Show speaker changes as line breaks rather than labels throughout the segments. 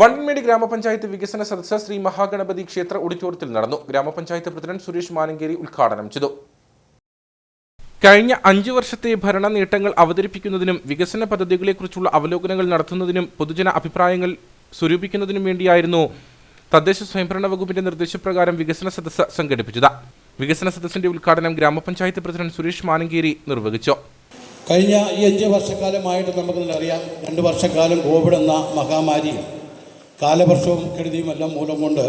വണ്ടൻമേട് ഗ്രാമപഞ്ചായത്ത് വികസന സദസ്സ് ശ്രീ മഹാഗണപതി ക്ഷേത്ര ഓഡിറ്റോറിയത്തിൽ നടന്നു. ഗ്രാമപഞ്ചായത്ത് പ്രസിഡന്റ് സുരേഷ് മാനങ്കേരി ഉദ്ഘാടനം ചെയ്തു. കഴിഞ്ഞ അഞ്ചു വർഷത്തെ ഭരണ നേട്ടങ്ങൾ അവതരിപ്പിക്കുന്നതിനും വികസന പദ്ധതികളെക്കുറിച്ചുള്ള അവലോകനങ്ങൾ നടത്തുന്നതിനും പൊതുജന അഭിപ്രായങ്ങൾ സ്വരൂപിക്കുന്നതിനും വേണ്ടിയായിരുന്നു തദ്ദേശ സ്വയംഭരണ വകുപ്പിന്റെ നിർദ്ദേശപ്രകാരം വികസന സദസ്സ് സംഘടിപ്പിച്ചത്. വികസന സദസ്സിന്റെ ഉദ്ഘാടനം ഗ്രാമപഞ്ചായത്ത് പ്രസിഡന്റ് സുരേഷ് മാനങ്കേരി നിർവഹിച്ചു.
കഴിഞ്ഞ ഈ അഞ്ച് വർഷക്കാലമായിട്ട് നമുക്കിതിലറിയാം രണ്ട് വർഷക്കാലം കോവിഡ് എന്ന മഹാമാരിയും കാലവർഷവും കെടുതിയും എല്ലാം മൂലം കൊണ്ട്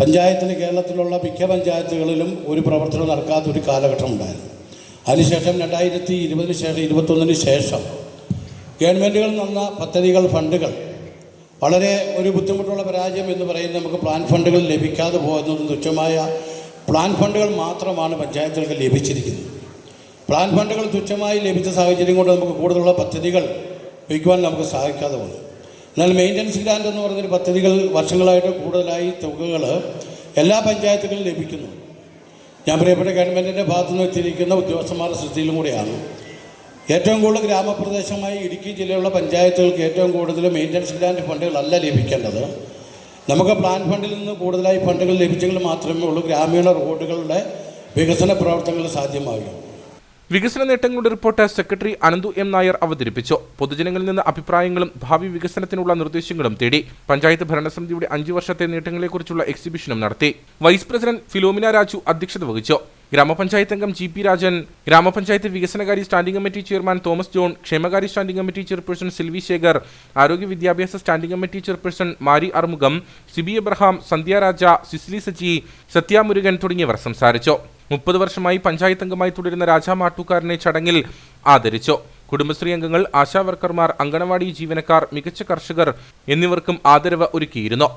പഞ്ചായത്തിന് കേരളത്തിലുള്ള മിക്ക പഞ്ചായത്തുകളിലും ഒരു പ്രവർത്തനം നടക്കാത്ത ഒരു കാലഘട്ടം ഉണ്ടായിരുന്നു അതിനുശേഷം രണ്ടായിരത്തി ഇരുപതിന് ശേഷം ഇരുപത്തൊന്നിന് ശേഷം ഗവൺമെന്റുകളിൽ നിന്ന പദ്ധതികൾ ഫണ്ടുകൾ വളരെ ഒരു ബുദ്ധിമുട്ടുള്ള പരാജയം എന്ന് പറയുന്നത് നമുക്ക് പ്ലാൻ ഫണ്ടുകൾ ലഭിക്കാതെ പോകുന്നതും തുച്ഛമായ പ്ലാൻ ഫണ്ടുകൾ മാത്രമാണ് പഞ്ചായത്തുകൾക്ക് ലഭിച്ചിരിക്കുന്നത്. പ്ലാൻ ഫണ്ടുകൾ തുച്ഛമായി ലഭിച്ച സാഹചര്യം കൊണ്ട് നമുക്ക് കൂടുതലുള്ള പദ്ധതികൾ വയ്ക്കുവാൻ നമുക്ക് സാധിക്കാതെ വന്നു. എന്നാൽ മെയിന്റനൻസ് ഗ്രാൻഡ് എന്ന് പറഞ്ഞൊരു പദ്ധതികൾ വർഷങ്ങളായിട്ട് കൂടുതലായി തുകകൾ എല്ലാ പഞ്ചായത്തുകളും ലഭിക്കുന്നു. ഞാൻ പ്രിയപ്പെട്ട ഗവൺമെന്റിന്റെ ഭാഗത്തു നിന്ന് എത്തിയിരിക്കുന്ന ഉദ്യോഗസ്ഥന്മാരുടെ ശ്രദ്ധയിലും കൂടിയാണ്. ഏറ്റവും കൂടുതൽ ഗ്രാമപ്രദേശമായി ഇടുക്കി ജില്ലയിലുള്ള പഞ്ചായത്തുകൾക്ക് ഏറ്റവും കൂടുതൽ മെയിന്റനൻസ് ഗ്രാൻഡ് ഫണ്ടുകളല്ല ലഭിക്കേണ്ടത്. നമുക്ക് പ്ലാൻ ഫണ്ടിൽ നിന്ന് കൂടുതലായി ഫണ്ടുകൾ ലഭിച്ചെങ്കിൽ മാത്രമേ ഉള്ളൂ ഗ്രാമീണ റോഡുകളുടെ വികസന പ്രവർത്തനങ്ങൾ സാധ്യമാകൂ.
വികസന നേട്ടങ്ങളുടെ report secretary Ananthu M Nair അവതരിപ്പിച്ചു. പൊതുജനങ്ങളിൽ നിന്ന് അഭിപ്രായങ്ങളും ഭാവി വികസനത്തിനുള്ള നിർദ്ദേശങ്ങളും തേടി പഞ്ചായത്ത് ഭരണസമിതിയുടെ അഞ്ചു വർഷത്തെ നേട്ടങ്ങളെക്കുറിച്ചുള്ള എക്സിബിഷനും നടത്തി. വൈസ് പ്രസിഡന്റ് ഫിലോമിന രാജു അധ്യക്ഷത വഹിച്ചു. ഗ്രാമപഞ്ചായത്ത് അംഗം ജി പി രാജൻ ഗ്രാമപഞ്ചായത്ത് വികസനകാര്യ standing committee chairman Thomas John ക്ഷേമകാര്യ standing committee chairperson Silvy Shekhar ആരോഗ്യ വിദ്യാഭ്യാസ standing committee chairperson Mari Arumugham Siby Abraham Sandhya Raja Sisly Saji Sathyamurugan തുടങ്ങിയവർ സംസാരിച്ചു. മുപ്പത് വർഷമായി പഞ്ചായത്ത് അംഗമായി തുടരുന്ന രാജാ മാട്ടൂക്കാരനെ ചടങ്ങിൽ ആദരിച്ചു. കുടുംബശ്രീ അംഗങ്ങൾ ആശാവർക്കർമാർ അങ്കണവാടി ജീവനക്കാർ മികച്ച കർഷകർ എന്നിവർക്കും ആദരവ് ഒരുക്കിയിരുന്നു.